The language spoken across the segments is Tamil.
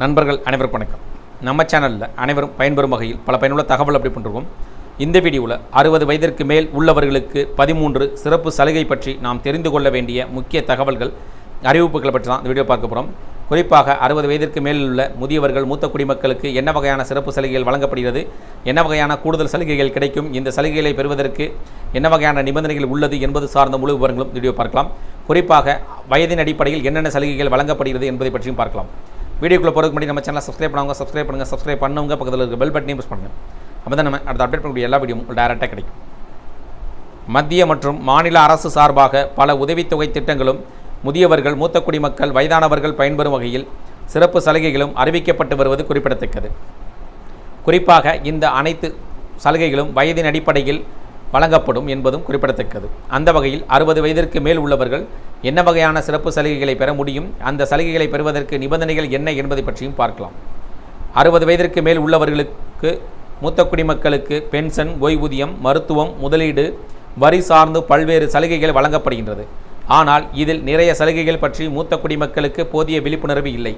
நண்பர்கள் அனைவருக்கும் வணக்கம். நம்ம சேனலில் அனைவரும் பயன்பெறும் வகையில் பல பயனுள்ள தகவல் அப்படி பண்ணுறோம் இந்த வீடியோவில் அறுபது வயதிற்கு மேல் உள்ளவர்களுக்கு பதிமூன்று சிறப்பு சலுகை பற்றி நாம் தெரிந்து கொள்ள வேண்டிய முக்கிய தகவல்கள் அறிவிப்புகளை பற்றி தான் இந்த வீடியோ பார்க்க போகிறோம் குறிப்பாக அறுபது வயதிற்கு மேல் உள்ள முதியவர்கள் மூத்த குடிமக்களுக்கு என்ன வகையான சிறப்பு சலுகைகள் வழங்கப்படுகிறது என்ன வகையான கூடுதல் சலுகைகள் கிடைக்கும் இந்த சலுகைகளை பெறுவதற்கு என்ன வகையான நிபந்தனைகள் உள்ளது என்பது சார்ந்த முழு விவரங்களும் வீடியோ பார்க்கலாம். குறிப்பாக வயதின் அடிப்படையில் என்னென்ன சலுகைகள் வழங்கப்படுகிறது என்பதை பற்றியும் பார்க்கலாம். வீடியோக்குள்ளே போகிறதுக்கு முன்னாடி நம்ம சேனலை சப்ஸ்கிரைப் பண்ணுவாங்க சப்ஸ்கிரைப் பண்ணுங்கள் சப்ஸ்கிரைப் பண்ணுவாங்க பக்கத்தில் இருக்க பெல் பட்டனையும் ப்ரெஸ் பண்ணுங்கள் அப்போ தான் நம்ம அடுத்த அப்டேட் பண்ணக்கூடிய எல்லா வீடியோவும் டேரெக்டாக கிடைக்கும். மத்திய மற்றும் மாநில அரசு சார்பாக பல உதவித்தொகை திட்டங்களும் முதியவர்கள் மூத்த குடிமக்கள் வயதானவர்கள் பயன்பெறும் வகையில் சிறப்பு சலுகைகளும் அறிவிக்கப்பட்டு வருவது குறிப்பிடத்தக்கது. குறிப்பாக இந்த அனைத்து சலுகைகளும் வயதின் அடிப்படையில் வழங்கப்படும் என்பதும் குறிப்பிடத்தக்கது. அந்த வகையில் அறுபது வயதிற்கு மேல் உள்ளவர்கள் என்ன வகையான சிறப்பு சலுகைகளை பெற முடியும்? அந்த சலுகைகளை பெறுவதற்கு நிபந்தனைகள் என்ன என்பதை பற்றியும் பார்க்கலாம். அறுபது வயதிற்கு மேல் உள்ளவர்களுக்கு மூத்த குடிமக்களுக்கு பென்ஷன் ஓய்வூதியம் மருத்துவம் முதலீடு வரி சார்ந்து பல்வேறு சலுகைகள் வழங்கப்படுகின்றது. ஆனால் இதில் நிறைய சலுகைகள் பற்றி மூத்த குடிமக்களுக்கு போதிய விழிப்புணர்வு இல்லை.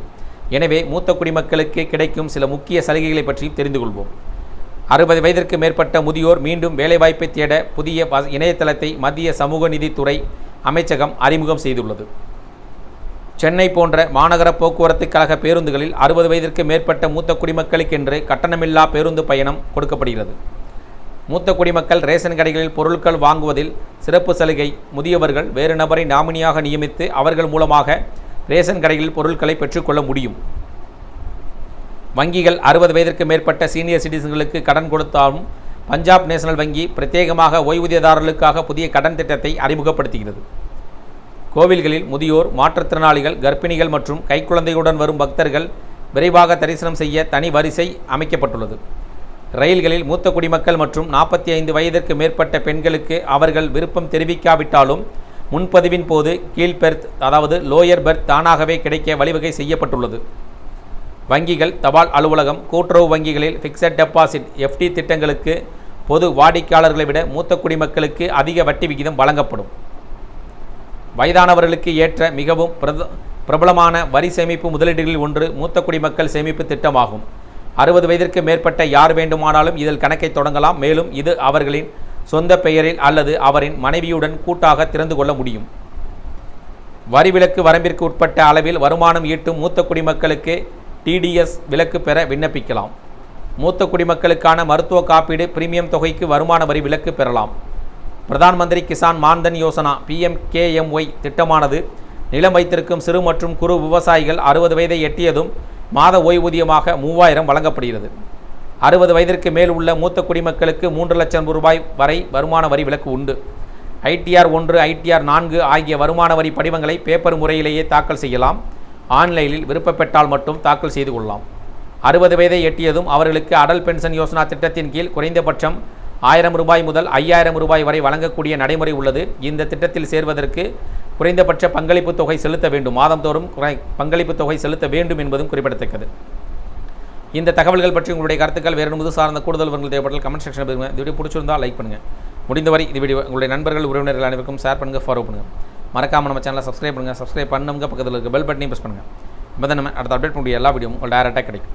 எனவே மூத்த குடிமக்களுக்கு கிடைக்கும் சில முக்கிய சலுகைகளை பற்றியும் தெரிந்து கொள்வோம். அறுபது வயதிற்கு மேற்பட்ட முதியோர் மீண்டும் வேலைவாய்ப்பை தேட புதிய இணையதளத்தை மத்திய சமூக நிதித்துறை அமைச்சகம் அறிமுகம் செய்துள்ளது. சென்னை போன்ற மாநகர போக்குவரத்து கழக பேருந்துகளில் அறுபது வயதிற்கு மேற்பட்ட மூத்த குடிமக்களுக்கென்று கட்டணமில்லா பேருந்து பயணம் கொடுக்கப்படுகிறது. மூத்த குடிமக்கள் ரேஷன் கடைகளில் பொருட்கள் வாங்குவதில் சிறப்பு சலுகை முதியவர்கள் வேறு நபரை நாமினியாக நியமித்து அவர்கள் மூலமாக ரேஷன் கடைகளில் பொருட்களை பெற்றுக்கொள்ள முடியும். வங்கிகள் அறுபது வயதிற்கு மேற்பட்ட சீனியர் சிட்டிசன்களுக்கு கடன் கொடுத்தாலும் பஞ்சாப் நேஷனல் வங்கி பிரத்யேகமாக ஓய்வூதியதாரர்களுக்காக புதிய கடன் திட்டத்தை அறிமுகப்படுத்துகிறது. கோவில்களில் முதியோர் மாற்றுத்திறனாளிகள் கர்ப்பிணிகள் மற்றும் கைக்குழந்தையுடன் வரும் பக்தர்கள் விரைவாக தரிசனம் செய்ய தனி வரிசை அமைக்கப்பட்டுள்ளது. ரயில்களில் மூத்த குடிமக்கள் மற்றும் நாற்பத்தி ஐந்து வயதிற்கு மேற்பட்ட பெண்களுக்கு அவர்கள் விருப்பம் தெரிவிக்காவிட்டாலும் முன்பதிவின் போது கீழ்பெர்த் அதாவது லோயர் பெர்த் தானாகவே கிடைக்க வழிவகை செய்யப்பட்டுள்ளது. வங்கிகள் தபால் அலுவலகம் கூட்டுறவு வங்கிகளில் ஃபிக்ஸட் டெபாசிட் எஃப்டி திட்டங்களுக்கு பொது வாடிக்கையாளர்களை விட மூத்த குடிமக்களுக்கு அதிக வட்டி விகிதம் வழங்கப்படும். வயதானவர்களுக்கு ஏற்ற மிகவும் பிரத பிரபலமான வரி சேமிப்பு முதலீடுகளில் ஒன்று மூத்த குடிமக்கள் சேமிப்பு திட்டமாகும். அறுபது வயதிற்கு மேற்பட்ட யார் வேண்டுமானாலும் இதில் கணக்கை தொடங்கலாம். மேலும் இது அவர்களின் சொந்த பெயரில் அல்லது அவரின் மனைவியுடன் கூட்டாக திறந்து கொள்ள முடியும். வரி விலக்கு வரம்பிற்கு உட்பட்ட அளவில் வருமானம் ஈட்டும் மூத்த குடிமக்களுக்கு டிடிஎஸ் விலக்கு பெற விண்ணப்பிக்கலாம். மூத்த குடிமக்களுக்கான மருத்துவ காப்பீடு பிரீமியம் தொகைக்கு வருமான வரி விலக்கு பெறலாம். பிரதான் மந்திரி கிசான் மான்தன் யோசனா பிஎம்கேஎம்ஒய் திட்டமானது. நிலம் வைத்திருக்கும் சிறு மற்றும் குறு விவசாயிகள் அறுபது வயதை எட்டியதும் மாத ஓய்வூதியமாக மூவாயிரம் வழங்கப்படுகிறது. அறுபது வயதிற்கு மேல் உள்ள மூத்த குடிமக்களுக்கு மூன்று லட்சம் ரூபாய் வரை வருமான வரி விலக்கு உண்டு. ஐடிஆர் ஒன்று ஐடிஆர் நான்கு ஆகிய வருமான வரி படிவங்களை பேப்பர் முறையிலேயே தாக்கல் செய்யலாம். ஆன்லைனில் விருப்பப்பட்டால் மட்டும் தாக்கல் செய்து கொள்ளலாம். அறுபது வயதை எட்டியதும் அவர்களுக்கு அடல் பென்ஷன் யோசனா திட்டத்தின் கீழ் குறைந்தபட்சம் ஆயிரம் ரூபாய் முதல் ஐயாயிரம் ரூபாய் வரை வழங்கக்கூடிய நடைமுறை உள்ளது. இந்த திட்டத்தில் சேர்வதற்கு குறைந்தபட்ச பங்களிப்பு தொகை செலுத்த வேண்டும். மாதந்தோறும் குறை பங்களிப்பு தொகை செலுத்த வேண்டும் என்பதும் குறிப்பிடத்தக்கது. இந்த தகவல்கள் பற்றி உங்களுடைய கருத்துக்கள் வேறு முது சார்ந்த கூடுதல் விவரங்கள் தேவைப்பட்டால் கமெண்ட் செக்ஷனில் பெறுங்க இந்த வீடியோ பிடிச்சிருந்தால் லைக் பண்ணுங்கள் முடிந்தவரை இது வீடியோ உங்களுடைய நண்பர்கள் உறவினர்கள் அனைவருக்கும் ஷேர் பண்ணுங்கள் ஃபாலோ பண்ணுங்கள் மறக்காமல் நம்ம சேனலை சப்ஸ்கிரைப் பண்ணுங்கள் சப்ஸ்கிரைப் பண்ணுங்க பக்கத்தில் இருக்க பெல் பட்டனையும் ப்ரெஸ் பண்ணுங்கள் இப்போ தான் நம்ம அடுத்த அப்டேட் பண்ணக்கூடிய எல்லா வீடியோவும் உங்களுக்கு டேரெக்டாக கிடைக்கும்.